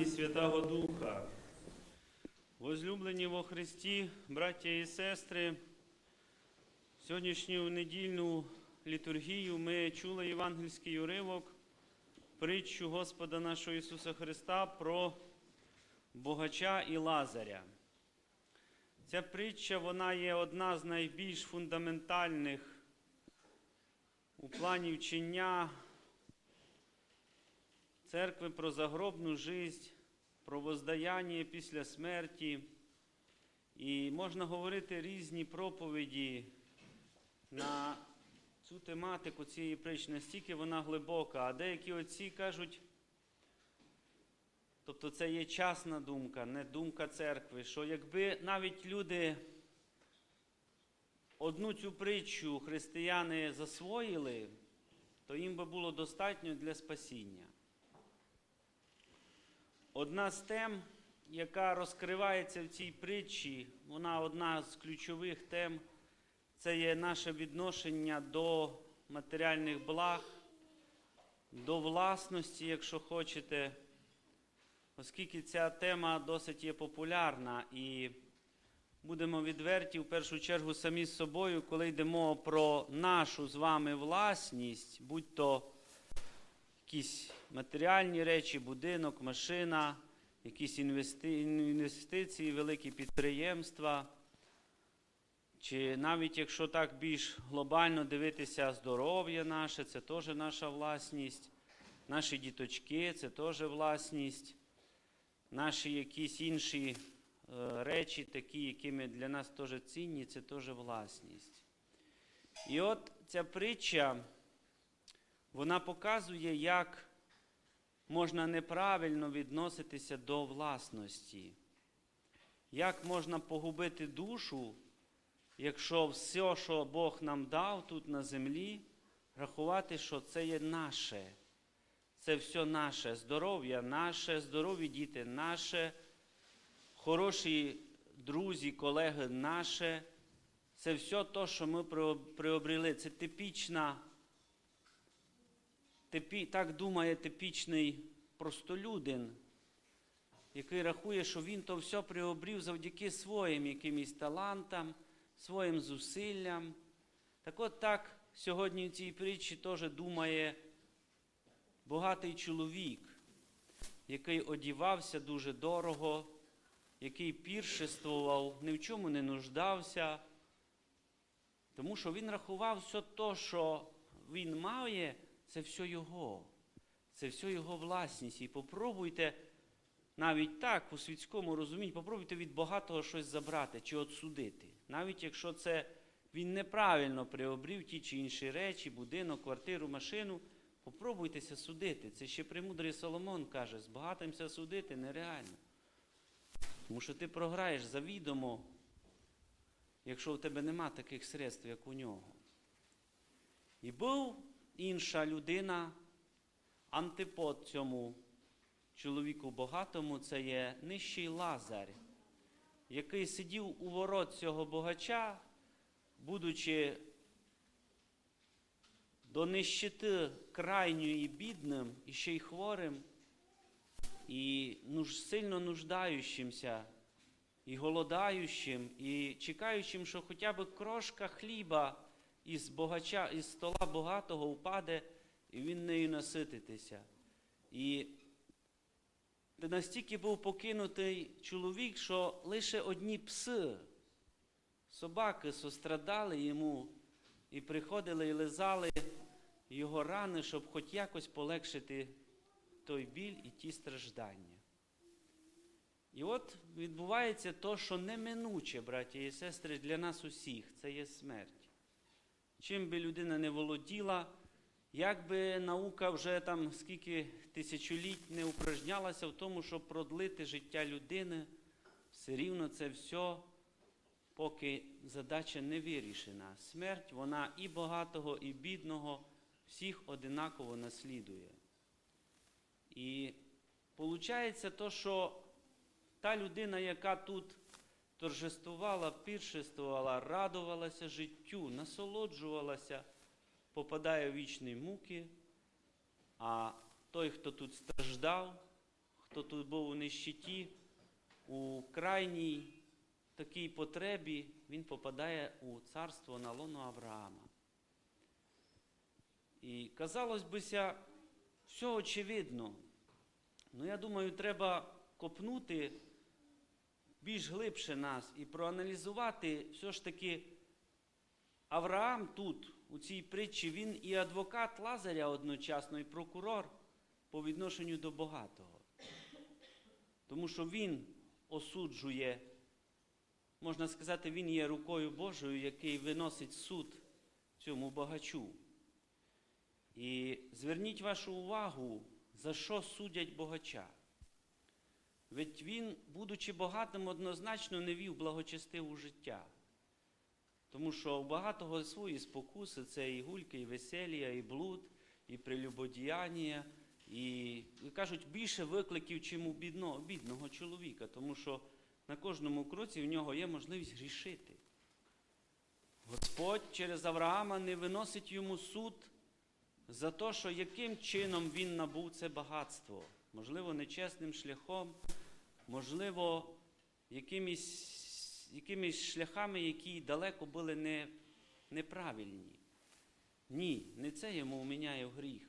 і Святого Духа. Возлюблені во Христі, браття і сестри, сьогоднішню недільну літургію ми чули євангельський уривок, притчу Господа нашого Ісуса Христа про богача і Лазаря. Ця притча вона є одна з найбільш фундаментальних у плані вчення церкви про загробну жизнь, про воздаяння після смерті. І можна говорити різні проповіді на цю тематику цієї притчі, настільки вона глибока, а деякі отці кажуть, тобто це є часна думка, не думка церкви, що якби навіть люди одну цю притчу християни засвоїли, то їм би було достатньо для спасіння. Одна з тем, яка розкривається в цій притчі, вона одна з ключових тем, це є наше відношення до матеріальних благ, до власності, якщо хочете, оскільки ця тема досить є популярна і будемо відверті в першу чергу самі з собою, коли йдемо про нашу з вами власність, будь то якісь матеріальні речі, будинок, машина, якісь інвести... інвестиції, великі підприємства. Чи навіть якщо так більш глобально дивитися здоров'я наше, це теж наша власність, наші діточки це теж власність, наші якісь інші е, речі, такі, якими для нас теж цінні, це теж власність. І от ця притча вона показує, як можна неправильно відноситися до власності, як можна погубити душу, якщо все, що Бог нам дав тут на землі, рахувати, що це є наше. Це все наше здоров'я, наше, здорові діти, наше, хороші друзі, колеги, наше. Це все те, що ми приобрели. Це типічна типі, так думає типічний простолюдин, який рахує, що він то все приобрів завдяки своїм якимось талантам, своїм зусиллям. Так от так сьогодні в цій притчі теж думає багатий чоловік, який одівався дуже дорого, який піршествував, ні в чому не нуждався, тому що він рахував все те, що він має це все Його, це все Його власність. І попробуйте навіть так, у світському розумінні, попробуйте від багатого щось забрати чи отсудити. Навіть якщо це він неправильно приобрів ті чи інші речі, будинок, квартиру, машину, попробуйтеся судити. Це ще премудрий Соломон каже, збагатимся судити нереально. Тому що ти програєш завідомо, якщо в тебе нема таких средств, як у нього. І був інша людина, антипод цьому чоловіку багатому, це є нижчий Лазар, який сидів у ворот цього богача, будучи до нищити крайньої бідним і ще й хворим, і сильно нуждаючимся, і голодаючим, і чекаючим, що хоча б крошка хліба із богача, із стола багатого впаде, і він нею насититися. І настільки був покинутий чоловік, що лише одні пси, собаки сострадали йому і приходили і лизали його рани, щоб хоч якось полегшити той біль і ті страждання. І от відбувається то, що неминуче, браті і сестри, для нас усіх це є смерть чим би людина не володіла, як би наука вже там скільки тисячоліть не упражнялася в тому, щоб продлити життя людини, все рівно це все, поки задача не вирішена. Смерть, вона і багатого, і бідного, всіх одинаково наслідує. І виходить то, що та людина, яка тут торжествувала, піршествувала, радувалася життю, насолоджувалася, попадає в вічні муки, а той, хто тут страждав, хто тут був у нищеті, у крайній такій потребі, він попадає у царство на лоно Авраама. І казалось бися, все очевидно. Ну, я думаю, треба копнути більш глибше нас і проаналізувати все ж таки Авраам тут, у цій притчі, він і адвокат Лазаря одночасно, і прокурор по відношенню до багатого. Тому що він осуджує, можна сказати, він є рукою Божою, який виносить суд цьому багачу. І зверніть вашу увагу, за що судять богача. Ведь він, будучи багатим, однозначно не вів благочестиву життя. Тому що у багатого свої спокуси це і гульки, і веселія, і блуд, і прелюбодіяння, і кажуть, більше викликів, чим у бідного, бідного чоловіка, тому що на кожному кроці в нього є можливість грішити. Господь через Авраама не виносить йому суд за те, що яким чином він набув це багатство. Можливо, нечесним шляхом, можливо, якимись, якимись шляхами, які далеко були не, неправильні. Ні, не це йому вміняє в гріх.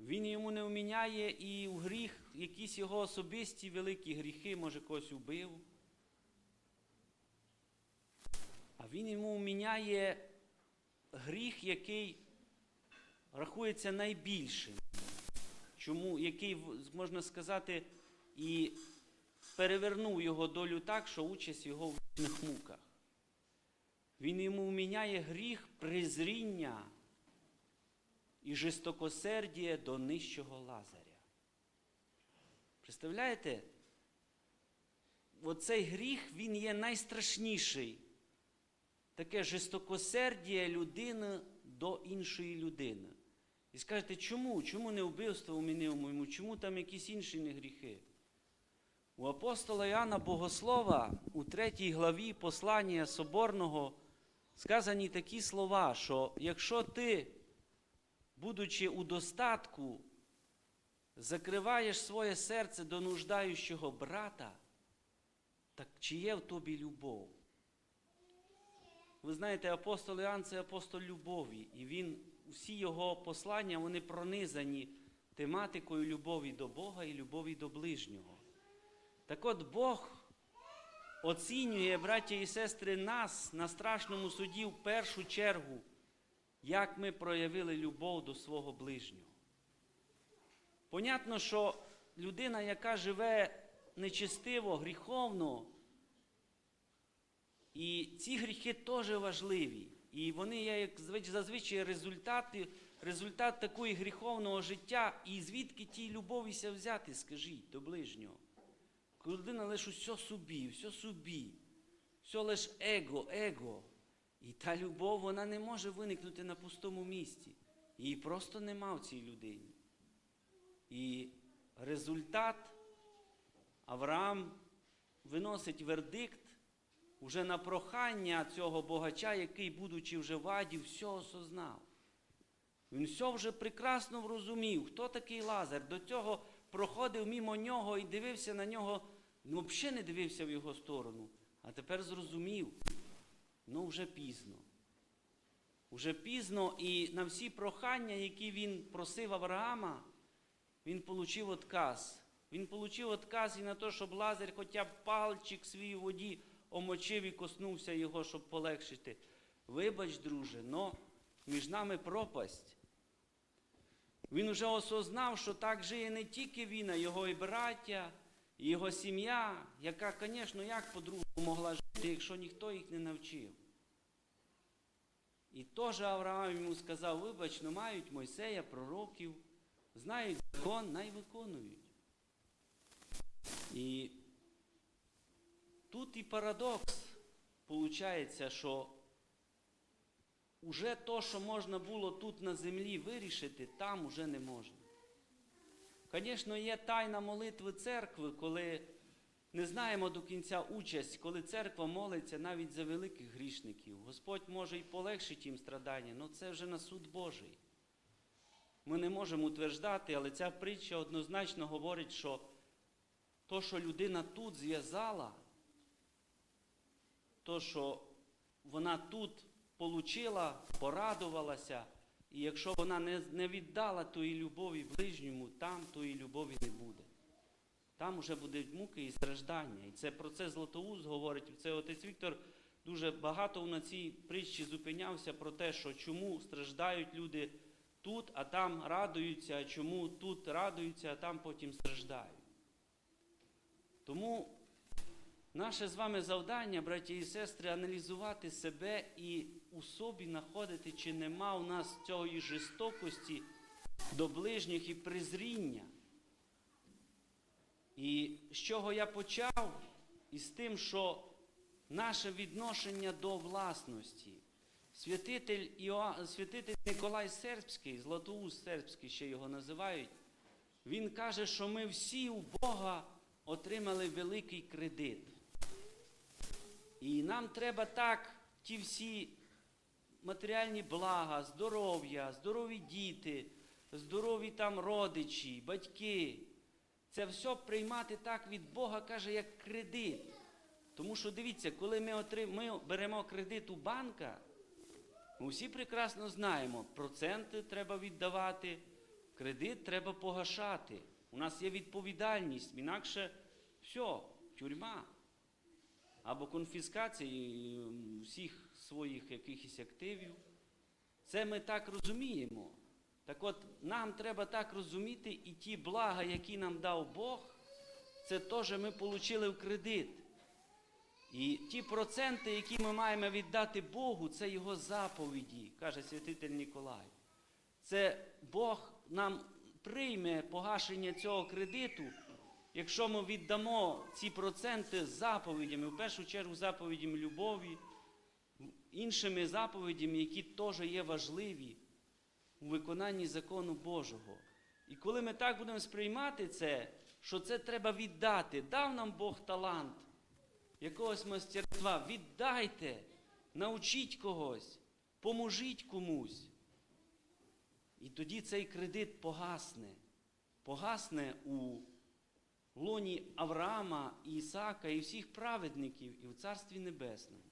Він йому не вміняє і в гріх якісь його особисті великі гріхи, може когось убив. А він йому вміняє гріх, який рахується найбільшим, чому, який, можна сказати, і перевернув його долю так, що участь його в вічних муках. Він йому вміняє гріх презріння і жестокосердія до нижчого Лазаря. Представляєте? Оцей гріх, він є найстрашніший. Таке жестокосердія людини до іншої людини. І скажете, чому? Чому не вбивство у минулому? Чому там якісь інші не гріхи? У апостола Іоанна Богослова у третій главі послання Соборного сказані такі слова, що якщо ти, будучи у достатку, закриваєш своє серце до нуждаючого брата, так чи є в тобі любов? Ви знаєте, апостол Іоанн – це апостол любові, і він, всі його послання вони пронизані тематикою любові до Бога і любові до ближнього. Так от Бог оцінює, браття і сестри, нас на страшному суді в першу чергу, як ми проявили любов до свого ближнього. Понятно, що людина, яка живе нечестиво, гріховно, і ці гріхи теж важливі. І вони є, як зазвичай, результати, результат такої гріховного життя. І звідки тій любовіся взяти, скажіть, до ближнього? Людина лише все собі, все собі, все лише его, его. І та любов, вона не може виникнути на пустому місці. Її просто нема в цій людині. І результат Авраам виносить вердикт уже на прохання цього богача, який, будучи вже в аді, все осознав. Він все вже прекрасно розумів, хто такий Лазар. До цього проходив мимо нього і дивився на нього, ну взагалі не дивився в його сторону. А тепер зрозумів, ну вже пізно. Уже пізно і на всі прохання, які він просив Авраама, він отримав отказ. Він отримав отказ і на те, щоб Лазар хоча б пальчик свій у воді омочив і коснувся його, щоб полегшити. Вибач, друже, но між нами пропасть. Він уже осознав, що так жиє не тільки він, а його і браття, і його сім'я, яка, звісно, як по-другому могла жити, якщо ніхто їх не навчив. І теж Авраам йому сказав, вибач, но мають Мойсея, пророків, знають закон, най виконують. І тут і парадокс виходить, що уже то, що можна було тут на землі вирішити, там уже не можна. Звісно, є тайна молитви церкви, коли не знаємо до кінця участь, коли церква молиться навіть за великих грішників. Господь може і полегшить їм страдання, але це вже на суд Божий. ми не можемо утверждати, але ця притча однозначно говорить, що то, що людина тут зв'язала, то, що вона тут получила, порадувалася, і якщо вона не, не віддала тої любові ближньому, там тої любові не буде. Там вже будуть муки і страждання. І це про це Златоуст говорить. Це отець Віктор дуже багато на цій притчі зупинявся про те, що чому страждають люди тут, а там радуються, а чому тут радуються, а там потім страждають. Тому наше з вами завдання, браті і сестри, аналізувати себе і у собі знаходити, чи нема у нас цієї жорстокості до ближніх і презріння. І з чого я почав? Із тим, що наше відношення до власності. Святитель, Іоа... Святитель Николай Сербський, Златоуст Сербський ще його називають, він каже, що ми всі у Бога отримали великий кредит. І нам треба так ті всі матеріальні блага, здоров'я, здорові діти, здорові там родичі, батьки. Це все приймати так від Бога, каже, як кредит. Тому що дивіться, коли ми, отрим... ми беремо кредит у банка, ми всі прекрасно знаємо, проценти треба віддавати, кредит треба погашати. У нас є відповідальність, інакше все, тюрма. Або конфіскація всіх своїх якихось активів. Це ми так розуміємо. Так от, нам треба так розуміти, і ті блага, які нам дав Бог, це теж ми отримали в кредит. І ті проценти, які ми маємо віддати Богу, це Його заповіді, каже святитель Ніколай. Це Бог нам прийме погашення цього кредиту, якщо ми віддамо ці проценти заповідями, в першу чергу заповідями любові, іншими заповідями, які теж є важливі у виконанні закону Божого. І коли ми так будемо сприймати це, що це треба віддати, дав нам Бог талант якогось мастерства, віддайте, научіть когось, поможіть комусь. І тоді цей кредит погасне, погасне у лоні Авраама, Ісака і всіх праведників і в Царстві Небесному.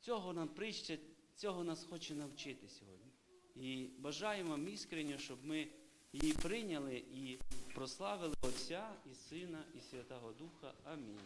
Цього нам прища, цього нас хоче навчити сьогодні. І бажаємо вам іскренньо, щоб ми її прийняли і прославили Отця і Сина, і Святого Духа. Амінь.